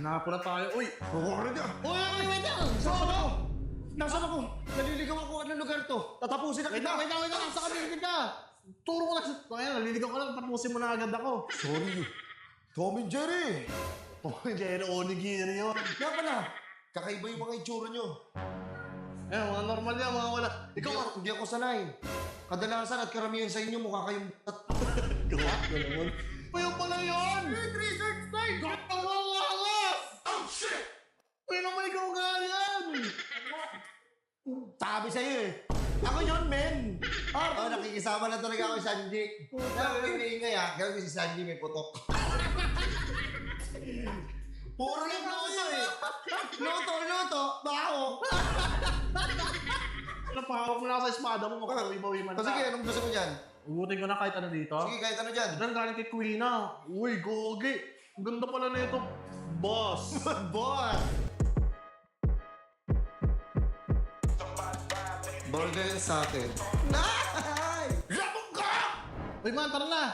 Napo na tayo. Uy! Kukuha ka! Uy! Uy! Wait lang! Saan ako? Nasaan ako? Naliligaw ako. Anong lugar to? Tatapusin na Wait lang! kita! Wait lang! Wait lang! Nasa kami ka! Turo ko lang sa... Kaya, naliligaw ka lang. Tapusin mo na agad ako. Sorry. Tom and Jerry! Oh, Jerry Onigiri yun. Nga pala, kakaiba yung mga itsura nyo. Eh, mga normal yan, mga wala. Ikaw, Ikaw, hindi ako sanay. Kadalasan at karamihan sa inyo mukha kayong... gawa ko naman. Payo pala yun! Wait, research time! Oh! Payo naman ikaw nga yan! Sabi sa'yo eh. Ako yun, men! Ah, oh, nakikisama na talaga ako sa Sanji. Kaya may maingay ah. Gawin ko si Sanji may putok. Puro lang luto eh. Luto, luto, baho. Napahawak mo na ako sa espada mo, makabawi-bawi man O sige, anong gusto mo dyan? Ugutin ko na kahit ano dito. Sige, kahit ano dyan. Diyan galing kay Queen ah. Uy, gogi! Ang ganda pala na ito. Boss! Boss! Burger sa atin. Nay! Labog ka! Uy man, tara na!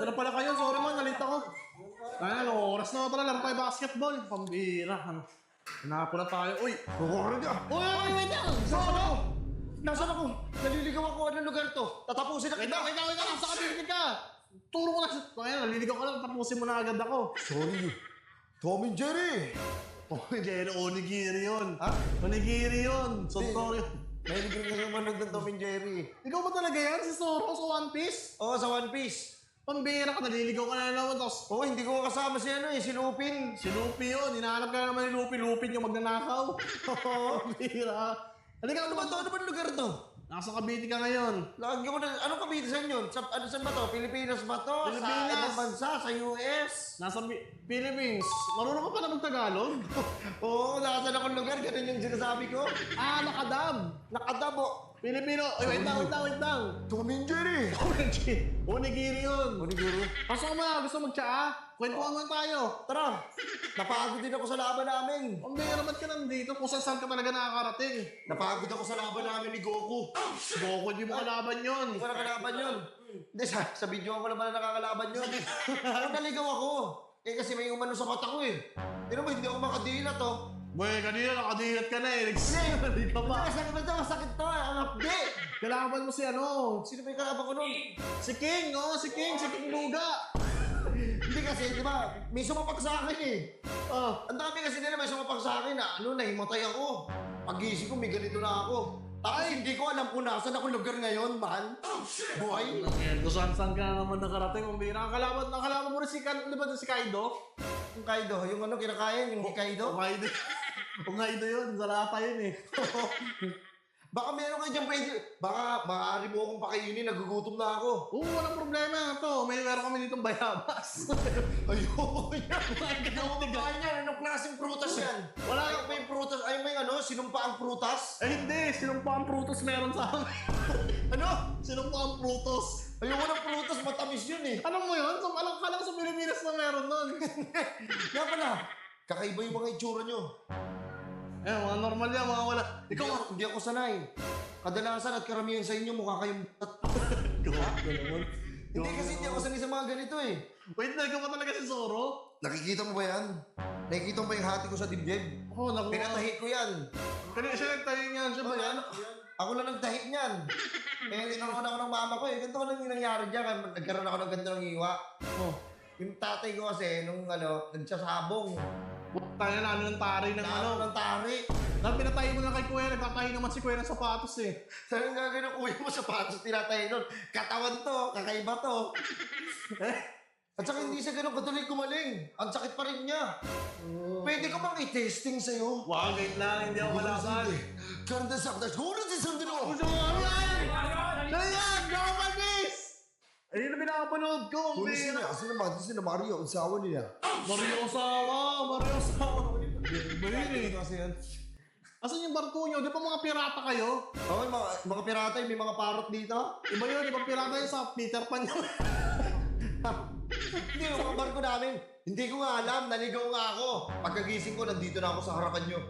Tara pala kayo, sorry man, nalita ko. Ano, oras na tara, laro tayo basketball. Pambira. Hanapo na tayo. Uy! Kukuha ka! Uy, uy, wait lang! Saan ako? Nasaan ako? Naliligaw ako. Anong lugar to? Tatapusin na kita! lang, wait lang, wait lang! Nasa kami ka! Turo ko lang sa... Kaya, naliligaw ka lang, tapusin mo na agad ako. Sorry. Tom and Jerry! Oh, Jerry, onigiri yun. Ha? Onigiri yun. Sontorio. May libre ka manood ng Tom and Jerry. Ikaw ba talaga yan? Si Zoro sa One Piece? Oo, sa One Piece. Pambira ka, naliligaw ka na naman. Tapos, Oo, hindi ko kasama si ano eh, si Lupin. si Luffy yun. Hinahanap ka na naman ni Luffy. Luffy yung magnanakaw. Oo, pambira. Halika, Ano ba ba to? Ano ba lugar to? Nasa Cavite ka ngayon. Lagi mo na, anong kabitisan yun? Sa, ano saan ba to? Pilipinas ba to? Pilipinas. Sa ibang bansa? Sa US? Nasa Pi- Philippines. Marunong ka pa na mag-Tagalog? Oo, nasa akong lugar. Ganun yung sinasabi ko. ah, nakadab. Nakadabo. Pilipino. Ay, wait lang, wait lang, wait lang. Tom and Jerry! Onigiri yun. Onigiri. Pasok muna. Gusto mag-tsaa? Kwentuhan mo tayo. Tara, napagod din ako sa laban namin. Ang bira ba't ka nandito? Kung saan saan ka talaga nakakarating? Napagod ako sa laban namin ni Goku. Goku, di mo kalaban yun. Hindi ko nakalaban yun. Hindi, sa, sa video ako naman na nakakalaban yun. Pero naligaw ako. Eh kasi may umano sa mata ko eh. Pero ba, hindi ako makadilat oh. Boy, kanina nakadilat ka na eh. Nagsabi ka pa. Masakit ba ito? Masakit to eh. Ang hapdi. Kalaban mo si ano? Sino ba yung kalaban ko nun? Si King, oh, si King, si King Luga. Hindi kasi, di ba, may sumapak sa akin eh. Oh, Ang dami kasi nila may sumapak sa akin na ano, nahimatay ako. Pagising ko, may ganito na ako. Tapos hindi ko alam kung nasan ako lugar ngayon, man. Buhay. Ngayon, kung saan saan ka na naman nakarating, ang bira. Nakalaban, mo rin si, Kan- di ba si Kaido? Yung Kaido, yung ano, kinakain, yung O Kaido. O Kaido yun, sarata yun eh. Baka meron kayo dyan pwede. Baka maaari mo akong pakainin, nagugutom na ako. Oo, walang problema. Ito, may meron kami ditong bayabas. Ayoko yan. Kumain ka Ano tiga. ba yan? Anong klaseng prutas yan? Wala. Ay, may prutas. Ay, may ano, sinumpa ang prutas? Eh hindi, sinumpa ang prutos meron sa amin. Ano? sinumpa ang prutos. Ayoko ng prutas, matamis yun eh. Alam mo yun? So, alam ka lang sa Pilipinas na meron nun. Nga pala, kakaiba yung mga itsura nyo. Eh, mga normal yan, mga wala. Ikaw, hindi ako sanay. Kadalasan at karamihan sa inyo mukha kayong... gawa ko naman. Hindi kasi hindi ako sanay sa mga ganito eh. Wait na, ikaw ba talaga si Zoro? Nakikita mo ba yan? Nakikita mo ba yung hati ko sa dibdib? Oo, oh, naku. Pinatahi ko yan. Kanina siya nagtayo niyan, siya ba yan? Ako lang nagtahi niyan. Eh, tinanong ako ng mama ko eh. Ganito lang yung nangyari dyan. Kaya Nagkaroon ako ng ganito ng iwa. Oh. Yung tatay ko kasi, nung ano, nagsasabong. Tayo na, ano ng tari ng ano. Ano, ng tari. Dahil pinatayo mo na kay Kuya, nagtatayo naman si Kuya ng sapatos eh. Sabi nga ganun, kuya mo sa patos, tinatahi nun. Katawan to, kakaiba to. Eh, At saka hindi siya ganun katuloy kumaling. Ang sakit pa rin niya. Pwede ko bang i-testing sa'yo? wow, wait lang, hindi ako malasan. Ganda sa akin. Huro din sa dino. Gusto mo kami yan! Siya yan! Gawa Panis! Ayun na pinakapanood ko, bira. sila. Kasi naman, sila Mario, ang sawa nila. Mario Osawa, Mario Osawa. Balik eh. Kasi yan. Asan yung barko nyo? Di ba mga pirata kayo? Oo, mga, mga pirata, may mga parot dito. Iba yun, ibang pirata yun sa Peter Pan yun. Hindi, yung mga barko namin. Hindi ko nga alam, naligaw nga ako. Pagkagising ko, nandito na ako sa harapan nyo.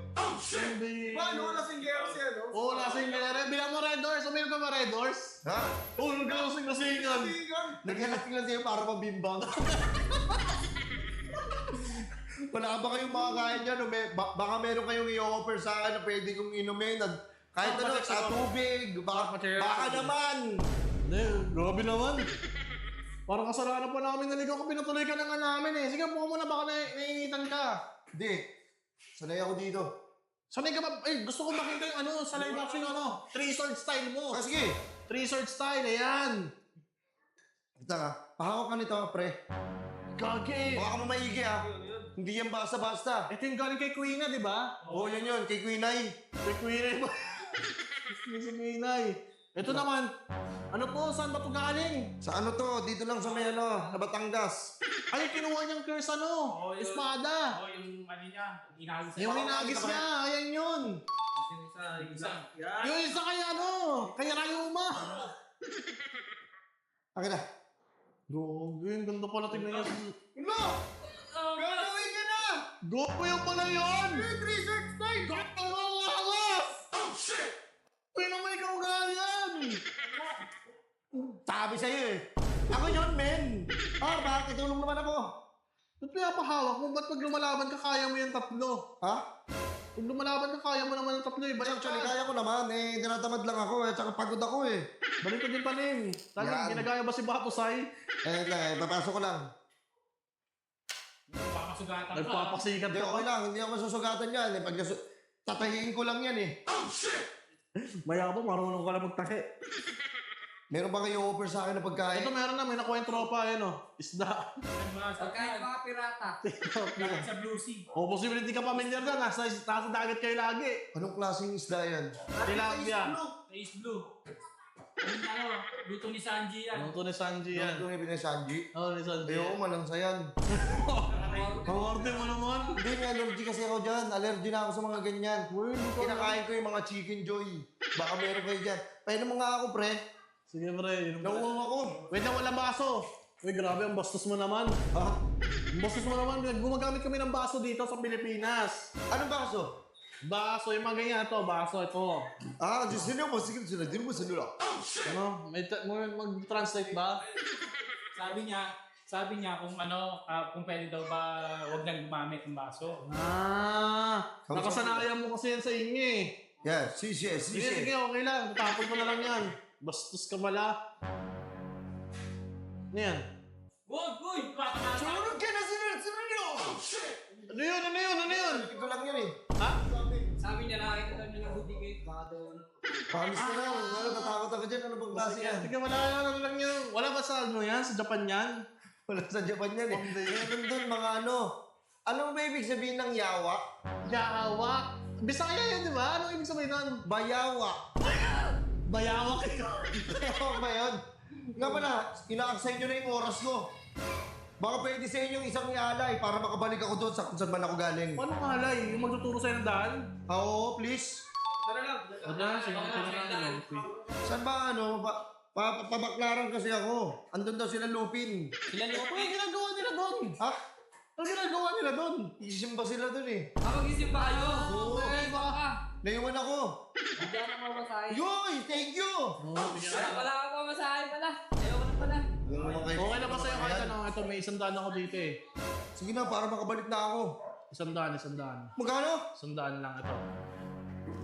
Hindi. Paano? Lasinggero siya, no? Oo, lasing ka na rin. Bilang mo Uminom ka ba Red Doors? Ha? Oo, nagkalasing lasingan. Naghalasing lang sa'yo para mabimbang. Wala ba kayong makakain dyan? O may, ba- baka meron kayong i-offer sa akin na pwede kong inumin. At kahit ano, material- sa tubig. Baka, material- baka naman. Hindi, grabe naman. Parang kasalanan pa namin naligaw ka, pinatuloy ka na nga namin eh. Sige, po muna, baka na naiinitan ka. Hindi. Sanay ako dito. Sanay ka ba? Eh, gusto ko makita yung ano, sa live action ano, three sword style mo. Ah, sige. Three sword style, ayan. Ito ka. Pahawak ka nito, pre. Gagi. Baka ka mamaigi ah. Hindi yan basta-basta. Ito yung galing kay Queen na, di ba? Oo, yun yun. Kay Queen Ay. Kay Queen na. Yung si Queen ay. Ito naman, ano po, saan ba ito galing? Sa ano to? Dito lang sa may ano, na Batangas. Ay, kinuha niyang curse ano, Oo, yun. espada. Oo, yung ano niya, inagis Yung Baka hinagis makita niya, ayan yun. Yung isa, yung isa. Yan. Yung isa kaya ano, kaya Rayuma. Akin na. Gogo, yung ganda pala tignan niya. No! Gagawin ka na! Gogo yung pala yun! Three search time! Gogo yung lakas! Oh shit! Pwede naman ikaw ganyan! Sabi sa'yo eh. Ako yun, men. Ah, bakit? Tulong naman ako. Ba't pinapahawak mo? Ba't pag lumalaban ka, kaya mo yung tatlo? Ha? Pag lumalaban ka, kaya mo naman yung tatlo eh. Balik Actually, ka. kaya ko naman. Eh, tinatamad lang ako eh. Tsaka pagod ako eh. Balik ka din pa rin. Talagang Yan. ginagaya ba si Batusay? Eh, eh. Papasok ko lang. Baka sugatan ka. Nagpapasikat Hindi, ka okay lang. Hindi ako susugatan yan. Eh, pag nasu- tatahiin ko lang yan eh. Maya pa, marunong ka lang magtahi. Meron ba kayo offer sa akin na pagkain? Ito meron na, may nakuha yung tropa, yan o. Isda. Pagkain mga pirata. Kahit sa Blue Sea. o, posibility ka familiar na. Nasa, nasa dagat kayo lagi. Anong klaseng isda yan? Tilapia. Taste Blue. Yung ano, luto ni Sanji yan. Ano to ni Sanji Yan. Ito yung pinay Sanji. Oo, ni Sanji. Ayoko, malansa yan. Ang order mo naman. Hindi, may allergy kasi ako dyan. Allergy na ako sa mga ganyan. Kinakain ko yung mga chicken joy. Baka meron kayo dyan. Painom mo nga ako, pre. Sige, pre. Nauuwa ako. Wait lang, wala baso. Uy, grabe, ang bastos mo naman. Ha? Ang bastos mo naman. Gumagamit kami ng baso dito sa Pilipinas. Anong baso? Baso, yung mga ganyan ito. Baso, ito. Ah, di sino mo? Sige, sino? Di mo sino Ano? May ta- mo- mag-translate ba? Sabi niya, sabi niya kung ano, ah, kung pwede daw ba wag nang gumamit ng baso. Ah, nakasanayan mo kasi yan sa inyo eh. Yeah, si, si, si, Sige, sige, si. okay lang. Tapon ko na lang yan. Bastos ka pala. Ano yan? Wag, uy! Patakasa! Sumunod ka na, sinunod, sunod nyo! Ano yun? Ano yun? Ano yun? Ito lang yan eh. Ha? Sabi niya nakakita daw niya ng budikit. Baka daw ano. Panis ka na. Ano, tatakot ako dyan. Ano bang klase yan? Sige, wala ano lang yun. Wala ba sa ano yan? Sa Japan yan? Wala sa Japan yan eh. Meron doon mga ano. Anong ba ibig sabihin ng yawa? Yawa. Bisaya yan, di ba? Anong ibig sabihin nun? Bayawa. Bayawa kayo. Bayawa ba yun? Nga pala, ina-accept nyo na yung oras ko. Baka pwede sa inyong isang ialay para makabalik ako doon sa kung saan man ako galing. Paano malay? Yung magtuturo sa'yo ng daan? Oo, please. Tara lang. Wala, sige, sige na lang. Saan ba ano? Pa, pa, pa- pabaklaran kasi ako. Andun daw sila lupin. Sila Ano Lupi. yung ginagawa nila doon? Ha? Ano ginagawa nila doon? Isimba sila doon eh. Ah, mag-isip pa kayo. Oo. Eh, baka ka. Naiwan ako. Hindi ako mamasahe. Yoy! Thank you! Wala pala ako mamasahe pala. Ayaw ko na pala. Okay na ba sa'yo kahit ano? Ito, may isang daan ako dito eh. Sige na, para makabalik na ako. Isang daan, isang daan. Magkano? Isang daan lang ito.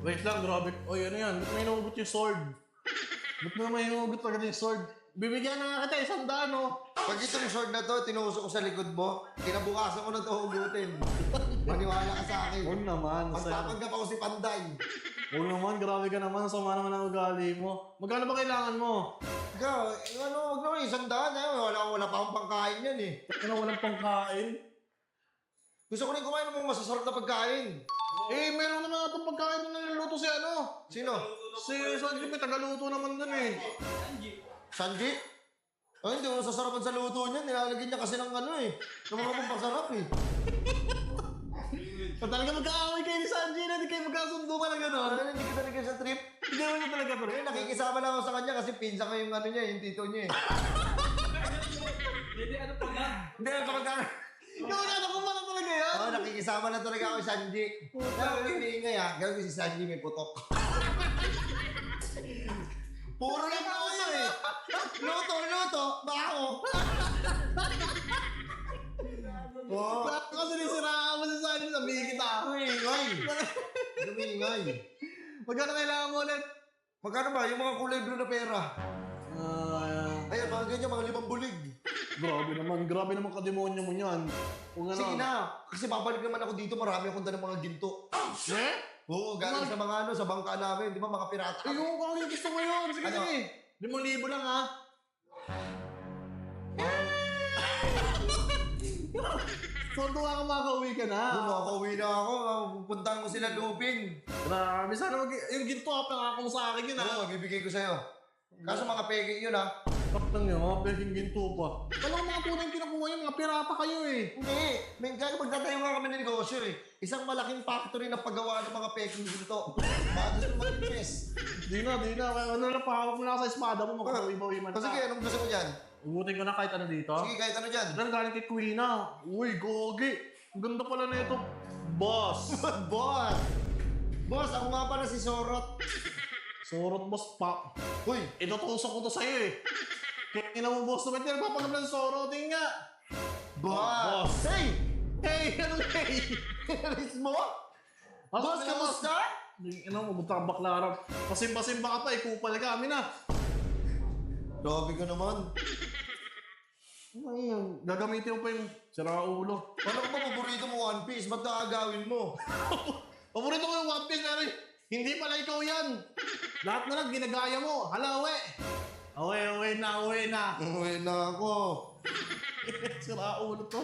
Wait lang, grabe. Oy, ano yan? Ba't may inuugot yung sword? Ba't mo may inuugot agad yung sword? Bibigyan na nga kita, isang daan oh. Pag itong sword na to, tinusok ko sa likod mo, kinabukasan ko na ito hugutin. Maniwala ka sa akin. Oo naman, saya. Magpapanggap ako si Panday. Oo naman, grabe ka naman. Sama naman ang ugali mo. Magkano ba kailangan mo? Ikaw, eh, ano, wag naman isang daan eh. Wala, wala pa akong pangkain yan eh. Ano, walang pangkain? Gusto ko rin kumain ng mga masasarap na pagkain. Eh, meron naman itong pagkain na niluluto si ano. Sino? Si Sanji, may tagaluto naman dun eh. Sanji? Ay, hindi ko nasasarapan sa luto niya. Nilalagyan niya kasi ng ano eh. Ng mga pampasarap eh. So, talaga magkaaway kayo ni Sanji na hindi kayo magkasundo ka na gano'n. Ano, hindi ka talaga sa trip. Hindi mo niya talaga to. Eh, nakikisama lang ako sa kanya kasi pinsa ko yung ano niya, yung tito niya eh. Hindi, ano pala? Hindi, kapag Ikaw na, nakumana talaga yan. Oo, Nakikisama na talaga ako si Sanji. Pero yung ingay ha, ganun ko si Sanji may putok. Puro lang ako yun eh. Luto, luto, bako. Oo. Lahat ko sinisiraan mo sa Sanji, sabihin kita. Umingay. Umingay. Magkano kailangan mo ulit? Magkano ba? Yung mga kulay blue na pera. Ah, Ayan, mga ganyan, mga limang bulig grabe naman, grabe naman kademonyo mo niyan. Kung ano. Sige na, kasi babalik naman ako dito, marami akong dalang mga ginto. Eh? Oo, galing sa mga ano, sa bangka namin, di ba mga pirata? Ay, yung kung ano yung gusto mo yun. Sige, Ano? sige. Limang libo lang, ha? Sordo ka makakauwi ka na. Doon, makakauwi na ako, ah, pupuntahan ko sila lupin. Grabe, sana mag... Yung ginto ka pangako mo sa akin yun, ha? Oo, bibigay ko sa'yo. Kaso mga peke yun, ha? Kaptang nyo, mga peking ginto pa. Walang mga tunay yung kinukuha nyo, mga pirata kayo, eh. Hindi, may kaya magtatayo nga kami ng negosyo, eh. Isang malaking factory na paggawa ng mga peking ginto. Gusto mo mag-invest. Di na, di na. Ano na, pahawak mo na sa espada mo, makakawibawi man O sige, anong gusto mo dyan? Umutin ko na kahit ano dito. Sige, kahit ano dyan. Diyan galing kay Queen na. Uy, gogi. Ang ganda pala na ito. Boss. Boss! Boss, ako nga pala si Sorot. Sorot boss pop. Uy, Itutusok ko to sa'yo eh. Ina mo boss naman yan, papagam ng Sorot eh nga. boss! Boss. Hey! Hey, ano hey? Alis mo? Boss, kamusta? Ina mo, bunta kang baklaran. Pasimba-simba ka pa, ikupal ka, amin na. Grabe ka naman. Ano yan? Gagamitin mo pa yung sira ulo. Paano ko ba paborito mo One Piece? Ba't nakagawin mo? Paborito ko yung One Piece pero hindi pala ikaw yan. Lahat na lang ginagaya mo. Hala, uwi. Uwi, uwi na, uwi na. Uwi na ako. Sira ulo to.